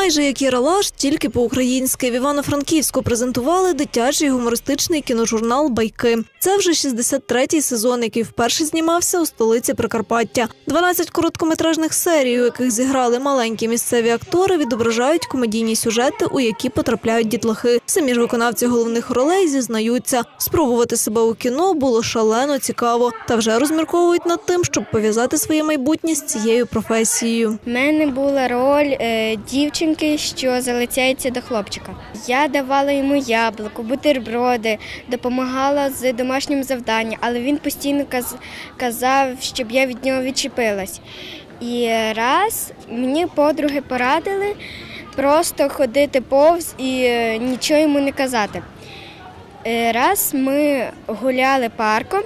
Майже як Єралаш, тільки по-українськи. В Івано-Франківську презентували дитячий гумористичний кіножурнал Байки. Це вже 63-й сезон, який вперше знімався у столиці Прикарпаття. 12 короткометражних серій, у яких зіграли маленькі місцеві актори, відображають комедійні сюжети, у які потрапляють дітлахи. Самі ж виконавці головних ролей зізнаються, спробувати себе у кіно було шалено цікаво, та вже розмірковують над тим, щоб пов'язати своє майбутнє з цією професією. У мене була роль е, дівчинки, що залицяється до хлопчика. Я давала йому яблуко, бутерброди, допомагала з домашнім завданням, але він постійно казав, щоб я від нього відчепилась. І раз мені подруги порадили просто ходити повз і е, нічого йому не казати. Е, Раз ми гуляли парком.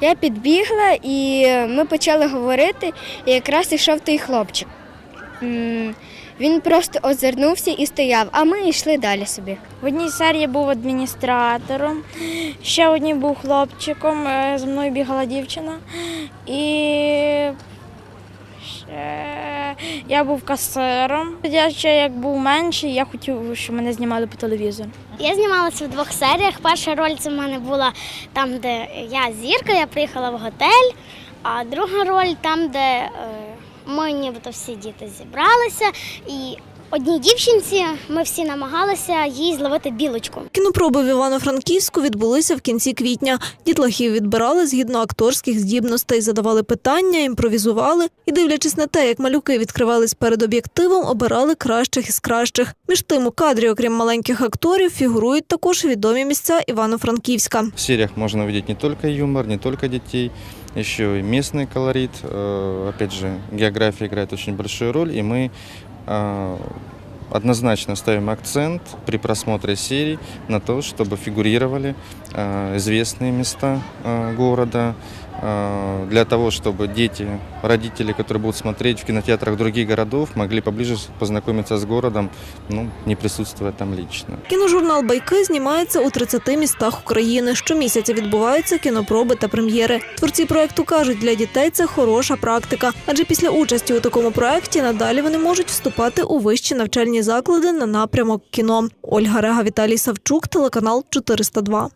Я підбігла і ми почали говорити, і якраз йшов той хлопчик. Він просто озирнувся і стояв, а ми йшли далі собі. В одній серії був адміністратором, ще в одній був хлопчиком, е, за мною бігала дівчина. І ще я був касиром. Я ще як був менший, я хотів, щоб мене знімали по телевізору. Я знімалася в двох серіях. Перша роль це в мене була там, де я зірка, я приїхала в готель, а друга роль там, де е, ми нібито всі діти зібралися. І одній дівчинці ми всі намагалися їй зловити білочку. Кінопроби в Івано-Франківську відбулися в кінці квітня. Дітлахів відбирали згідно акторських здібностей, задавали питання, імпровізували і, дивлячись на те, як малюки відкривались перед об'єктивом, обирали кращих із кращих. Між тим у кадрі, окрім маленьких акторів, фігурують також відомі місця Івано-Франківська. В сериях можно увидеть не только юмор, не только детей, еще и местный колорит. Э, Опять же, география играет очень большую роль, и мы э, однозначно ставим акцент при просмотре серий на то, чтобы фигурировали э, известные места э, города, э, для того, чтобы дети, родители, которые будут смотреть в кинотеатрах других городов, могли поближе познакомиться с городом, ну, не присутствуя там лично. Кіножурнал Байки знімається у 30 містах України. Щомісяця відбуваються кінопроби та прем'єри. Творці проекту кажуть, для дітей це хороша практика, адже після участі у такому проекті надалі вони можуть вступати у вищі навчальні заклади на напрямок кіно. Ольга Рега, Віталій Савчук, телеканал 402.